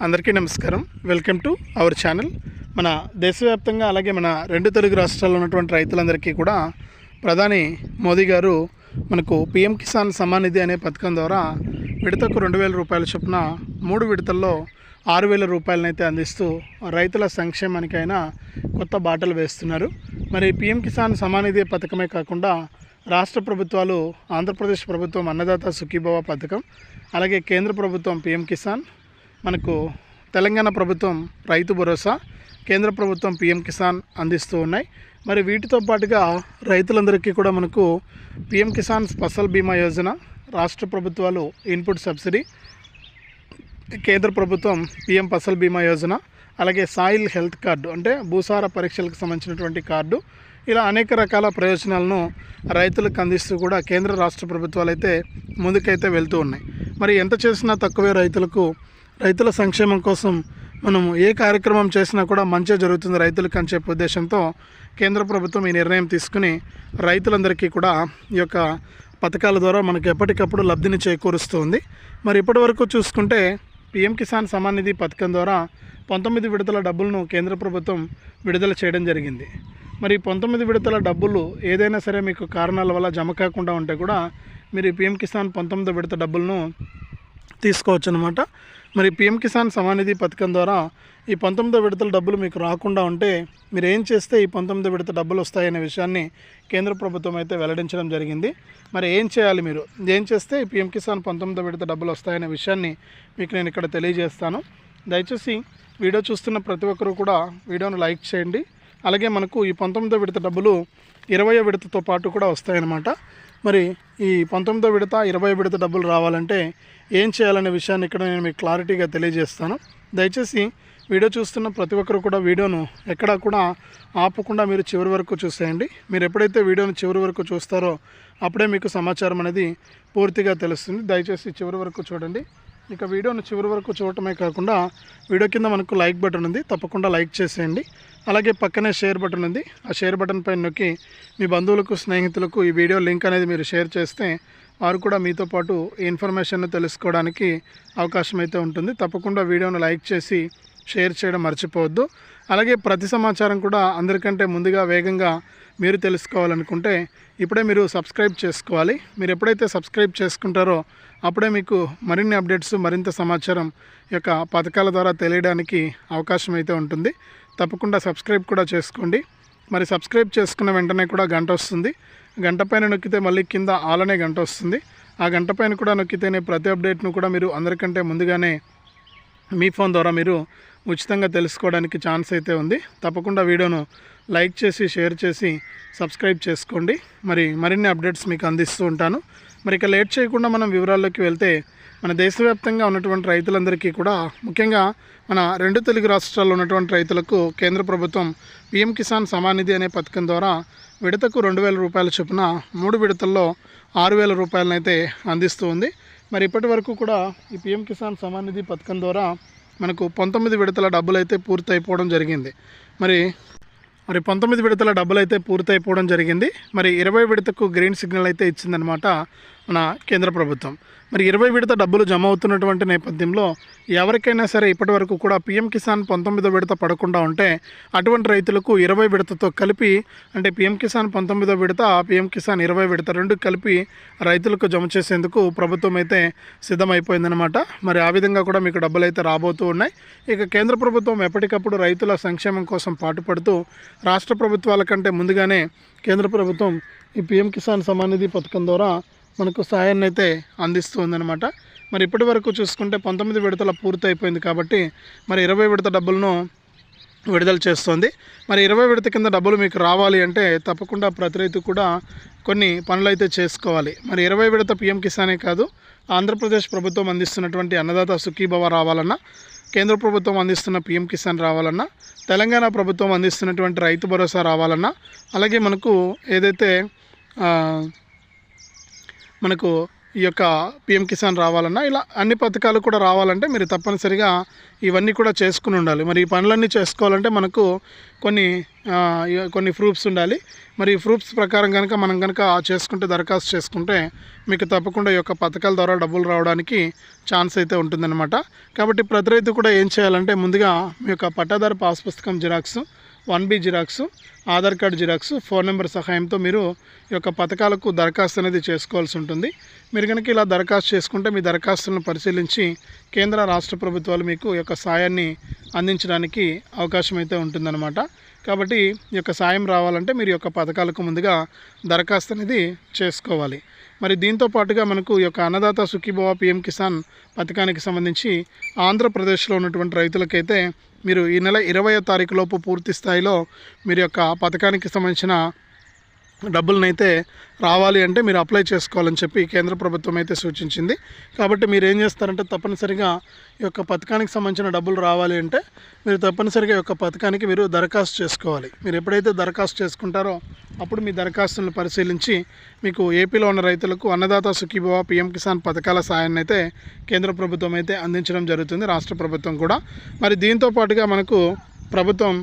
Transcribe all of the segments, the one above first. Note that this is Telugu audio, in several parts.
అందరికీ నమస్కారం. వెల్కమ్ టు అవర్ ఛానల్ మన దేశవ్యాప్తంగా అలాగే మన రెండు తెలుగు రాష్ట్రాల్లో ఉన్నటువంటి రైతులందరికీ కూడా ప్రధాని మోదీ గారు మనకు పిఎం కిసాన్ సమ్మాన్ నిధి అనే పథకం ద్వారా విడతకు రెండు వేల రూపాయల చొప్పున మూడు విడతల్లో ఆరు వేల రూపాయలనైతే అందిస్తూ రైతుల సంక్షేమానికైనా కొత్త బాటలు వేస్తున్నారు. మరి పిఎం కిసాన్ సమానిధి పథకమే కాకుండా రాష్ట్ర ప్రభుత్వాలు ఆంధ్రప్రదేశ్ ప్రభుత్వం అన్నదాత సుఖీభవ పథకం అలాగే కేంద్ర ప్రభుత్వం పిఎం కిసాన్ మనకు తెలంగాణ ప్రభుత్వం రైతు భరోసా కేంద్ర ప్రభుత్వం పిఎం కిసాన్ అందిస్తూ ఉన్నాయి. మరి వీటితో పాటుగా రైతులందరికీ కూడా మనకు పిఎం కిసాన్ ఫసల్ బీమా యోజన రాష్ట్ర ప్రభుత్వాలు ఇన్పుట్ సబ్సిడీ కేంద్ర ప్రభుత్వం పిఎం ఫసల్ బీమా యోజన అలాగే సాయిల్ హెల్త్ కార్డు అంటే భూసార పరీక్షలకు సంబంధించినటువంటి కార్డు. ఇలా అనేక రకాల ప్రయోజనాలను రైతులకు అందిస్తూ కూడా కేంద్ర రాష్ట్ర ప్రభుత్వాలు అయితే ముందుకైతే వెళ్తూ ఉన్నాయి. మరి ఎంత చేసినా తక్కువే రైతులకు రైతుల సంక్షేమం కోసం మనం ఏ కార్యక్రమం చేసినా కూడా మంచిగా జరుగుతుంది రైతులకు అని చెప్పే ఉద్దేశంతో కేంద్ర ప్రభుత్వం ఈ నిర్ణయం తీసుకుని రైతులందరికీ కూడా ఈ యొక్క పథకాల ద్వారా మనకు ఎప్పటికప్పుడు లబ్ధిని చేకూరుస్తుంది మరి ఇప్పటి వరకు చూసుకుంటే పిఎం కిసాన్ సమాన్ నిధి పథకం ద్వారా పంతొమ్మిది విడతల డబ్బులను కేంద్ర ప్రభుత్వం విడుదల చేయడం జరిగింది. మరి పంతొమ్మిది విడతల డబ్బులు ఏదైనా సరే మీకు కారణాల వల్ల జమ కాకుండా ఉంటే కూడా మీరు పీఎం పిఎం కిసాన్ పంతొమ్మిది విడత డబ్బులను తీసుకోవచ్చు అనమాట మరి పిఎం కిసాన్ సమానిధి పథకం ద్వారా ఈ పంతొమ్మిదో విడతల డబ్బులు మీకు రాకుండా ఉంటే మీరు ఏం చేస్తే ఈ పంతొమ్మిదో విడత డబ్బులు వస్తాయనే విషయాన్ని కేంద్ర ప్రభుత్వం అయితే వెల్లడించడం జరిగింది. మరి ఏం చేయాలి మీరు? ఏం చేస్తే ఈ పిఎం కిసాన్ పంతొమ్మిదో విడత డబ్బులు వస్తాయనే విషయాన్ని మీకు నేను ఇక్కడ తెలియజేస్తాను. దయచేసి వీడియో చూస్తున్న ప్రతి ఒక్కరూ కూడా వీడియోను లైక్ చేయండి. అలాగే మనకు ఈ పంతొమ్మిదో విడత డబ్బులు ఇరవయో విడతతో పాటు కూడా వస్తాయన్నమాట. మరి ఈ పంతొమ్మిదో విడత ఇరవై విడత డబ్బులు రావాలంటే ఏం చేయాలనే విషయాన్ని ఇక్కడ నేను మీకు క్లారిటీగా తెలియజేస్తాను. దయచేసి వీడియో చూస్తున్న ప్రతి ఒక్కరు కూడా వీడియోను ఎక్కడా కూడా ఆపకుండా మీరు చివరి వరకు చూసేయండి. మీరు ఎప్పుడైతే వీడియోను చివరి వరకు చూస్తారో అప్పుడే మీకు సమాచారం అనేది పూర్తిగా తెలుస్తుంది. దయచేసి చివరి వరకు చూడండి. ఇక వీడియోను చివరి వరకు చూడటమే కాకుండా వీడియో కింద మనకు లైక్ బటన్ ఉంది. తప్పకుండా లైక్ చేసేయండి. అలాగే పక్కనే షేర్ బటన్ ఉంది. ఆ షేర్ బటన్ పైన నొక్కి మీ బంధువులకు స్నేహితులకు ఈ వీడియో లింక్ అనేది మీరు షేర్ చేస్తే వారు కూడా మీతో పాటు ఈ ఇన్ఫర్మేషన్ తెలుసుకోవడానికి అవకాశం అయితే ఉంటుంది. తప్పకుండా వీడియోను లైక్ చేసి షేర్ చేయడం మర్చిపోవద్దు. అలాగే ప్రతి సమాచారం కూడా అందరికంటే ముందుగా వేగంగా మీరు తెలుసుకోవాలనుకుంటే ఇప్పుడే మీరు సబ్స్క్రైబ్ చేసుకోవాలి. మీరు ఎప్పుడైతే సబ్స్క్రైబ్ చేసుకుంటారో అప్పుడే మీకు మరిన్ని అప్డేట్స్ మరింత సమాచారం యొక్క పథకాల ద్వారా తెలియడానికి అవకాశం అయితే ఉంటుంది. తప్పకుండా సబ్స్క్రైబ్ కూడా చేసుకోండి. మరి సబ్స్క్రైబ్ చేసుకున్న వెంటనే కూడా గంట వస్తుంది. గంట పైన నొక్కితే మళ్ళీ కింద ఆలనే గంట వస్తుంది. ఆ గంట పైన కూడా నొక్కితేనే ప్రతి అప్డేట్ను కూడా మీరు అందరికంటే ముందుగానే మీ ఫోన్ ద్వారా మీరు ఉచితంగా తెలుసుకోవడానికి ఛాన్స్ అయితే ఉంది. తప్పకుండా వీడియోను లైక్ చేసి షేర్ చేసి సబ్స్క్రైబ్ చేసుకోండి. మరి మరిన్ని అప్డేట్స్ మీకు అందిస్తూ ఉంటాను. మరి ఇక లేట్ చేయకుండా మనం వివరాల్లోకి వెళ్తే మన దేశవ్యాప్తంగా ఉన్నటువంటి రైతులందరికీ కూడా ముఖ్యంగా మన రెండు తెలుగు రాష్ట్రాల్లో ఉన్నటువంటి రైతులకు కేంద్ర ప్రభుత్వం పిఎం కిసాన్ సమానిధి అనే పథకం ద్వారా విడతకు రెండు వేల రూపాయల చొప్పున మూడు విడతల్లో ఆరు వేల రూపాయలనైతే అందిస్తూ ఉంది. మరి ఇప్పటి వరకు కూడా ఈ పిఎం కిసాన్ సమానిధి పథకం ద్వారా మనకు పంతొమ్మిది విడతల డబ్బులు అయితే పూర్తయిపోవడం జరిగింది. మరి మరి పంతొమ్మిది విడతల డబ్బులు అయితే పూర్తయిపోవడం జరిగింది. మరి ఇరవై విడతకు గ్రీన్ సిగ్నల్ అయితే ఇచ్చిందనమాట మన కేంద్ర ప్రభుత్వం. మరి ఇరవై విడత డబ్బులు జమ అవుతున్నటువంటి నేపథ్యంలో ఎవరికైనా సరే ఇప్పటి వరకు కూడా పిఎం కిసాన్ పంతొమ్మిదో విడత పడకుండా ఉంటే అటువంటి రైతులకు ఇరవై విడతతో కలిపి అంటే పిఎం కిసాన్ పంతొమ్మిదో విడత పిఎం కిసాన్ ఇరవై విడత రెండు కలిపి రైతులకు జమ చేసేందుకు ప్రభుత్వం అయితే సిద్ధమైపోయిందనమాట మరి ఆ విధంగా కూడా మీకు డబ్బులు అయితే రాబోతూ ఉన్నాయి. ఇక కేంద్ర ప్రభుత్వం ఎప్పటికప్పుడు రైతుల సంక్షేమం కోసం పాటుపడుతూ రాష్ట్ర ప్రభుత్వాల కంటే ముందుగానే కేంద్ర ప్రభుత్వం ఈ పిఎం కిసాన్ సమానిధి పథకం ద్వారా మనకు సహాయాన్ని అయితే అందిస్తుందన్నమాట. మరి ఇప్పటి వరకు చూసుకుంటే పంతొమ్మిది విడతల పూర్తి అయిపోయింది కాబట్టి మరి ఇరవై విడత డబ్బులను విడుదల చేస్తుంది. మరి ఇరవై విడత కింద డబ్బులు మీకు రావాలి అంటే తప్పకుండా ప్రతి రైతు కూడా కొన్ని పనులు అయితే చేసుకోవాలి. మరి ఇరవై విడత పిఎం కిసానే కాదు ఆంధ్రప్రదేశ్ ప్రభుత్వం అందిస్తున్నటువంటి అన్నదాత సుఖీభవ రావాలన్నా కేంద్ర ప్రభుత్వం అందిస్తున్న పిఎం కిసాన్ రావాలన్నా తెలంగాణ ప్రభుత్వం అందిస్తున్నటువంటి రైతు భరోసా రావాలన్నా అలాగే మనకు ఏదైతే మనకు ఈ యొక్క పిఎం కిసాన్ రావాలన్నా ఇలా అన్ని పథకాలు కూడా రావాలంటే మీరు తప్పనిసరిగా ఇవన్నీ కూడా చేసుకుని ఉండాలి. మరి ఈ పనులన్నీ చేసుకోవాలంటే మనకు కొన్ని కొన్ని ప్రూఫ్స్ ఉండాలి. మరి ఈ ప్రూఫ్స్ ప్రకారం కనుక మనం కనుక చేసుకుంటే దరఖాస్తు చేసుకుంటే మీకు తప్పకుండా ఈ యొక్క పథకాల ద్వారా డబ్బులు రావడానికి ఛాన్స్ అయితే ఉంటుందన్నమాట. కాబట్టి ప్రతి రైతు కూడా ఏం చేయాలంటే ముందుగా మీ యొక్క పట్టాదారు పాస్ పుస్తకం xerox one B xerox Aadhaar card xerox phone number సహాయంతో మీరు ఈ యొక్క పథకాలకు దరఖాస్తు అనేది చేసుకోవాల్సి ఉంటుంది. మీరు కనుక ఇలా దరఖాస్తు చేసుకుంటే మీ దరఖాస్తులను పరిశీలించి కేంద్ర రాష్ట్ర ప్రభుత్వాలు మీకు ఈ యొక్క సాయాన్ని అందించడానికి అవకాశం అయితే ఉంటుందన్నమాట. కాబట్టి ఈ యొక్క సాయం రావాలంటే మీరు యొక్క పథకాలకు ముందుగా దరఖాస్తు అనేది చేసుకోవాలి. మరి దీంతో పాటుగా మనకు ఈ యొక్క అన్నదాత సుఖీభవ పిఎం కిసాన్ పథకానికి సంబంధించి ఆంధ్రప్రదేశ్లో ఉన్నటువంటి రైతులకైతే మీరు ఈ నెల ఇరవయో తారీఖు లోపు పూర్తి స్థాయిలో మీరు యొక్క పథకానికి సంబంధించిన డబ్బులనైతే రావాలి అంటే మీరు అప్లై చేసుకోవాలని చెప్పి కేంద్ర ప్రభుత్వం అయితే సూచించింది. కాబట్టి మీరు ఏం చేస్తారంటే తప్పనిసరిగా ఈ యొక్క పథకానికి సంబంధించిన డబ్బులు రావాలి అంటే మీరు తప్పనిసరిగా ఈ యొక్క పథకానికి మీరు దరఖాస్తు చేసుకోవాలి. మీరు ఎప్పుడైతే దరఖాస్తు చేసుకుంటారో అప్పుడు మీ దరఖాస్తులను పరిశీలించి మీకు ఏపీలో ఉన్న రైతులకు అన్నదాత సుఖీభవ పిఎం కిసాన్ పథకాల సాయాన్ని అయితే కేంద్ర ప్రభుత్వం అయితే అందించడం జరుగుతుంది రాష్ట్ర ప్రభుత్వం కూడా. మరి దీంతో పాటుగా మనకు ప్రభుత్వం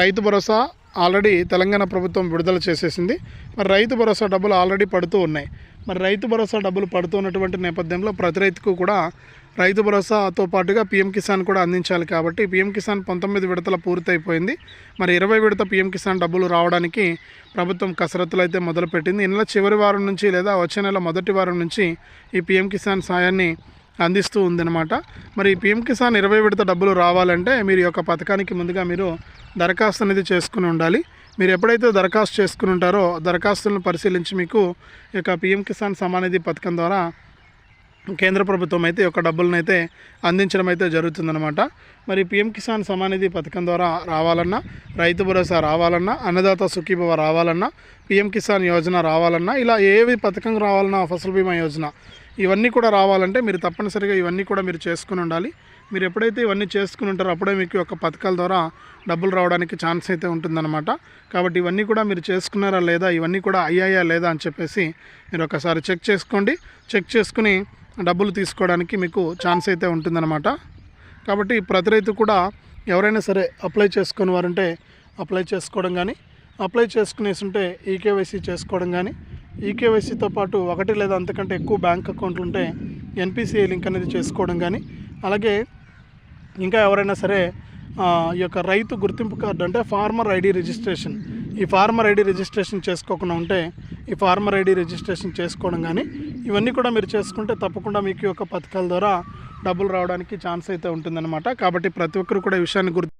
రైతు భరోసా ఆల్రెడీ తెలంగాణ ప్రభుత్వం విడుదల చేసేసింది. మరి రైతు భరోసా డబ్బులు ఆల్రెడీ పడుతూ ఉన్నాయి. మరి రైతు భరోసా డబ్బులు పడుతూ ఉన్నటువంటి నేపథ్యంలో ప్రతి రైతుకు కూడా రైతు భరోసాతో పాటుగా పీఎం కిసాన్ కూడా అందించాలి కాబట్టి పీఎం కిసాన్ పంతొమ్మిది విడతల పూర్తయిపోయింది. మరి ఇరవై విడత పీఎం కిసాన్ డబ్బులు రావడానికి ప్రభుత్వం కసరత్తులు అయితే మొదలుపెట్టింది. ఈ నెల చివరి వారం నుంచి లేదా వచ్చే నెల మొదటి వారం నుంచి ఈ పీఎం కిసాన్ సాయాన్ని అందిస్తూ ఉందన్నమాట. మరి పిఎం కిసాన్ ఇరవై విడత డబ్బులు రావాలంటే మీరు ఈ యొక్క పథకానికి ముందుగా మీరు దరఖాస్తు అనేది చేసుకుని ఉండాలి. మీరు ఎప్పుడైతే దరఖాస్తు చేసుకుని ఉంటారో దరఖాస్తులను పరిశీలించి మీకు ఈ యొక్క పిఎం కిసాన్ సమానిధి పథకం ద్వారా కేంద్ర ప్రభుత్వం అయితే ఈ యొక్క డబ్బులను అయితే అందించడం అయితే జరుగుతుందన్నమాట. మరి పిఎం కిసాన్ సమానిధి పథకం ద్వారా రావాలన్నా రైతు భరోసా రావాలన్నా అన్నదాత సుఖీభవ రావాలన్నా పిఎం కిసాన్ యోజన రావాలన్నా ఇలా ఏవి పథకం రావాలన్నా ఫసల్ బీమా యోజన ఇవన్నీ కూడా రావాలంటే మీరు తప్పనిసరిగా ఇవన్నీ కూడా మీరు చేసుకుని ఉండాలి. మీరు ఎప్పుడైతే ఇవన్నీ చేసుకుని ఉంటారో అప్పుడే మీకు ఒక యొక్క పథకాల ద్వారా డబ్బులు రావడానికి ఛాన్స్ అయితే ఉంటుందన్నమాట. కాబట్టి ఇవన్నీ కూడా మీరు చేసుకున్నారా లేదా ఇవన్నీ కూడా అయ్యాయా లేదా అని చెప్పేసి మీరు ఒకసారి చెక్ చేసుకోండి. చెక్ చేసుకుని డబ్బులు తీసుకోవడానికి మీకు ఛాన్స్ అయితే ఉంటుందన్నమాట. కాబట్టి ప్రతి రైతు కూడా ఎవరైనా సరే అప్లై చేసుకుని వారంటే అప్లై చేసుకోవడం కానీ అప్లై చేసుకునేసి ఉంటే ఈకేవైసీ చేసుకోవడం కానీ ఈకేవైసీతో పాటు ఒకటి లేదా అంతకంటే ఎక్కువ బ్యాంక్ అకౌంట్లు ఉంటే ఎన్పిసిఐ లింక్ అనేది చేసుకోవడం కానీ అలాగే ఇంకా ఎవరైనా సరే ఈ యొక్క రైతు గుర్తింపు కార్డు అంటే ఫార్మర్ ఐడి రిజిస్ట్రేషన్ ఈ ఫార్మర్ ఐడి రిజిస్ట్రేషన్ చేసుకోకుండా ఉంటే ఈ ఫార్మర్ ఐడి రిజిస్ట్రేషన్ చేసుకోవడం కానీ ఇవన్నీ కూడా మీరు చేసుకుంటే తప్పకుండా మీకు యొక్క పథకాల ద్వారా డబ్బులు రావడానికి ఛాన్స్ అయితే ఉంటుందన్నమాట. కాబట్టి ప్రతి ఒక్కరు కూడా ఈ విషయాన్ని గుర్తు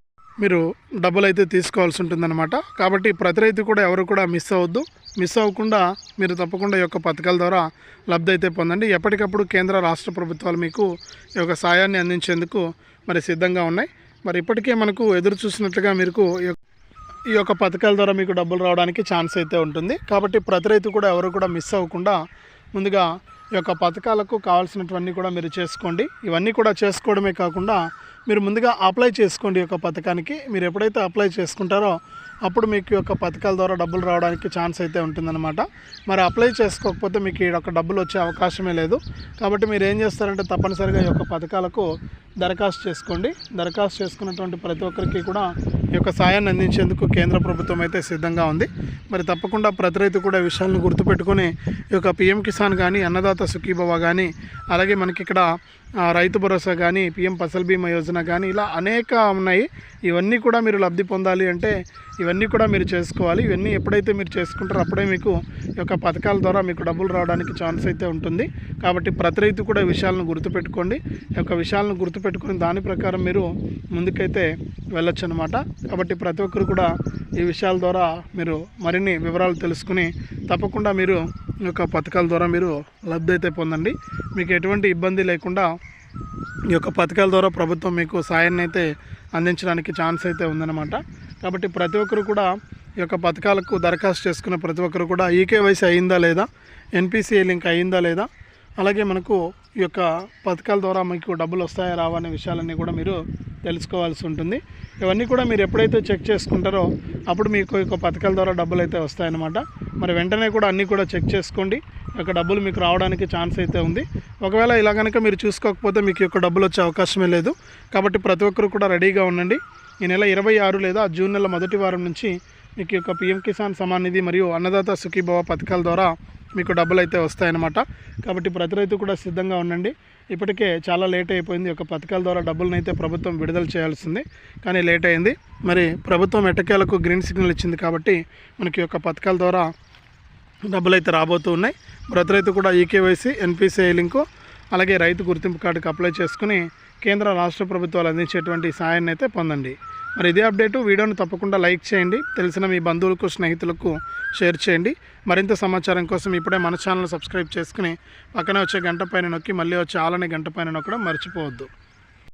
మీరు డబ్బులు అయితే తీసుకోవాల్సి ఉంటుందన్నమాట. కాబట్టి ప్రతి రైతు కూడా ఎవరు కూడా మిస్ అవ్వద్దు. మిస్ అవ్వకుండా మీరు తప్పకుండా ఈ యొక్క పథకాల ద్వారా లబ్ధి అయితే పొందండి. ఎప్పటికప్పుడు కేంద్ర రాష్ట్ర ప్రభుత్వాలు మీకు ఈ యొక్క సాయాన్ని అందించేందుకు మరి సిద్ధంగా ఉన్నాయి. మరి ఇప్పటికే మనకు ఎదురు చూసినట్లుగా మీకు ఈ యొక్క- పథకాల ద్వారా మీకు డబ్బులు రావడానికి ఛాన్స్ అయితే ఉంటుంది. కాబట్టి ప్రతి రైతు కూడా ఎవరు కూడా మిస్ అవ్వకుండా ముందుగా ఈ యొక్క పథకాలకు కావాల్సినటువన్నీ కూడా మీరు చేసుకోండి. ఇవన్నీ కూడా చేసుకోవడమే కాకుండా మీరు ముందుగా అప్లై చేసుకోండి ఈ యొక్క పథకానికి. మీరు ఎప్పుడైతే అప్లై చేసుకుంటారో అప్పుడు మీకు ఈ యొక్క పథకాల ద్వారా డబ్బులు రావడానికి ఛాన్స్ అయితే ఉంటుందన్నమాట. మరి అప్లై చేసుకోకపోతే మీకు ఈ యొక్క డబ్బులు వచ్చే అవకాశమే లేదు. కాబట్టి మీరు ఏం చేస్తారంటే తప్పనిసరిగా ఈ యొక్క పథకాలకు దరఖాస్తు చేసుకోండి. దరఖాస్తు చేసుకున్నటువంటి ప్రతి ఒక్కరికి కూడా ఈ యొక్క సాయాన్ని అందించేందుకు కేంద్ర ప్రభుత్వం అయితే సిద్ధంగా ఉంది. మరి తప్పకుండా ప్రతి రైతు కూడా విషయాలను గుర్తుపెట్టుకొని ఈ యొక్క పిఎం కిసాన్ కానీ అన్నదాత సుఖీభవ కానీ అలాగే మనకి ఇక్కడ రైతు భరోసా కానీ పిఎం ఫసల్ బీమా యోజన కానీ ఇలా అనేక ఉన్నాయి. ఇవన్నీ కూడా మీరు లబ్ధి పొందాలి అంటే ఇవన్నీ కూడా మీరు చేసుకోవాలి. ఇవన్నీ ఎప్పుడైతే మీరు చేసుకుంటారో అప్పుడే మీకు ఈ యొక్క పథకాల ద్వారా మీకు డబ్బులు రావడానికి ఛాన్స్ అయితే ఉంటుంది. కాబట్టి ప్రతి రైతు కూడా విషయాలను గుర్తుపెట్టుకోండి. ఈ యొక్క విషయాలను గుర్తుపెట్టుకొని దాని ప్రకారం మీరు ముందుకైతే వెళ్ళొచ్చు అనమాట కాబట్టి ప్రతి ఒక్కరు కూడా ఈ విషయాల ద్వారా మీరు మరిన్ని వివరాలు తెలుసుకుని తప్పకుండా మీరు ఈ యొక్క పథకాల ద్వారా మీరు లబ్ధి అయితే పొందండి. మీకు ఎటువంటి ఇబ్బంది లేకుండా ఈ యొక్క పథకాల ద్వారా ప్రభుత్వం మీకు సాయాన్ని అయితే అందించడానికి ఛాన్స్ అయితే ఉందన్నమాట. కాబట్టి ప్రతి ఒక్కరు కూడా ఈ యొక్క పథకాలకు దరఖాస్తు చేసుకున్న ప్రతి ఒక్కరు కూడా ఈకేవైసీ అయిందా లేదా ఎన్పిసిఐ లింక్ అయిందా లేదా అలాగే మనకు ఈ యొక్క పథకాల ద్వారా మీకు డబ్బులు వస్తాయా రావా అనే విషయాలన్నీ కూడా మీరు తెలుసుకోవాల్సి ఉంటుంది. ఇవన్నీ కూడా మీరు ఎప్పుడైతే చెక్ చేసుకుంటారో అప్పుడు మీకు ఈ యొక్క పథకాల ద్వారా డబ్బులు అయితే వస్తాయన్నమాట. మరి వెంటనే కూడా అన్నీ కూడా చెక్ చేసుకోండి. ఈ యొక్క డబ్బులు మీకు రావడానికి ఛాన్స్ అయితే ఉంది. ఒకవేళ ఇలా కనుక మీరు చూసుకోకపోతే మీకు యొక్క డబ్బులు వచ్చే అవకాశమే లేదు. కాబట్టి ప్రతి ఒక్కరు కూడా రెడీగా ఉండండి. ఈ నెల ఇరవై ఆరు లేదా జూన్ నెల మొదటి వారం నుంచి మీకు యొక్క పిఎం కిసాన్ సమాన్ నిధి మరియు అన్నదాత సుఖీభవ పథకాల ద్వారా మీకు డబ్బులు అయితే వస్తాయన్నమాట. కాబట్టి ప్రతి రైతు కూడా సిద్ధంగా ఉండండి. ఇప్పటికే చాలా లేట్ అయిపోయింది. ఒక పథకాల ద్వారా డబ్బులను అయితే ప్రభుత్వం విడుదల చేయాల్సింది. కానీ లేట్ అయింది. మరి ప్రభుత్వం ఎటకేలకు గ్రీన్ సిగ్నల్ ఇచ్చింది కాబట్టి మనకి యొక్క పథకాల ద్వారా డబ్బులు అయితే రాబోతూ ఉన్నాయి. ప్రతి రైతు కూడా ఈకేవైసీ ఎన్పిసిఐ లింకు అలాగే రైతు గుర్తింపు కార్డుకి అప్లై చేసుకుని కేంద్ర రాష్ట్ర ప్రభుత్వాలు అందించేటువంటి సాయాన్ని అయితే పొందండి. మరి ఇదే అప్డేటు వీడియోను తప్పకుండా లైక్ చేయండి. తెలిసిన మీ బంధువులకు స్నేహితులకు షేర్ చేయండి. మరింత సమాచారం కోసం ఇప్పుడే మన ఛానల్ సబ్స్క్రైబ్ చేసుకుని పక్కనే వచ్చే గంట పైన నొక్కి మళ్ళీ వచ్చే ఆలని గంట పైన నొక్కడం మర్చిపోవద్దు.